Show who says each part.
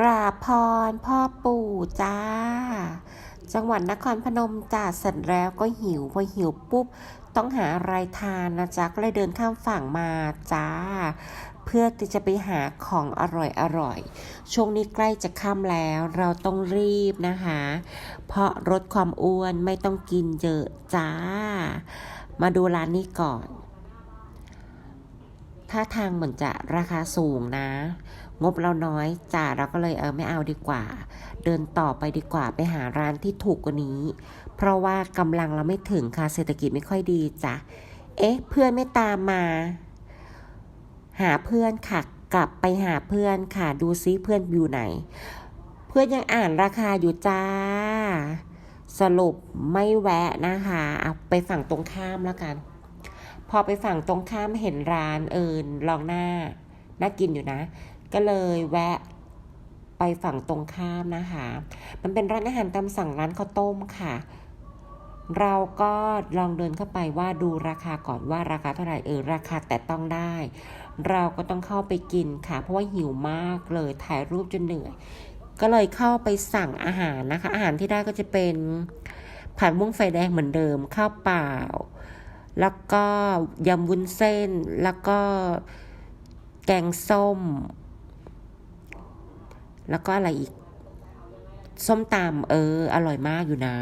Speaker 1: กราบพรพ่อปู่จ้า จังหวัดนครพนมจ้าเสร็จแล้วก็หิว พอหิวปุ๊บ ต้องหาอะไรทานนะจ๊ะก็เลยเดินข้ามฝั่งมาจ้า เพื่อที่จะไปหาของอร่อยอร่อยๆช่วงนี้ใกล้จะค่ำแล้วเราต้องรีบนะคะ เพราะลดความอ้วนไม่ต้องกินเยอะจ้า มาดูร้านนี้ก่อน ถ้าทางเหมือนจะราคาสูงนะ งบเราน้อยจ้าเราก็เลยเออไม่เอาดีกว่า เดินต่อไปดีกว่าไปหาร้านที่ถูกกว่านี้ เพราะว่ากำลังเราไม่ถึงค่ะเศรษฐกิจไม่ค่อยดีจ้ะเอ๊ะ เพื่อนไม่ตามมา หาเพื่อนค่ะ กลับไปหาเพื่อนค่ะ ดูซิเพื่อนอยู่ไหน เพื่อนยังอ่านราคาอยู่จ้า สรุปไม่แวะนะคะเอาไปฝั่งตรงข้ามแล้วกัน พอไปฝั่งตรงข้ามเห็นร้านเอิญลองหน้า น่ากินอยู่นะ ก็เลยแวะไปฝั่งตรงข้ามนะคะ มันเป็นร้านอาหารตามสั่งร้านข้าวต้มค่ะ เราก็ลองเดินเข้าไปว่าดูราคาก่อนว่าราคาเท่าไหร่เออราคาแต่ต้องได้ เราก็ต้องเข้าไปกินค่ะ เพราะว่าหิวมากเลยถ่ายรูปจนเหนื่อย ก็เลยเข้าไปสั่งอาหารนะคะ อาหารที่ได้ก็จะเป็นผัดมุ้งไฟแดงเหมือนเดิมข้าวเปล่า แล้วก็ยำวุ้นเส้น แล้วก็แกงส้ม แล้วก็อะไรอีก ส้มตำเออ อร่อยมากอยู่นะ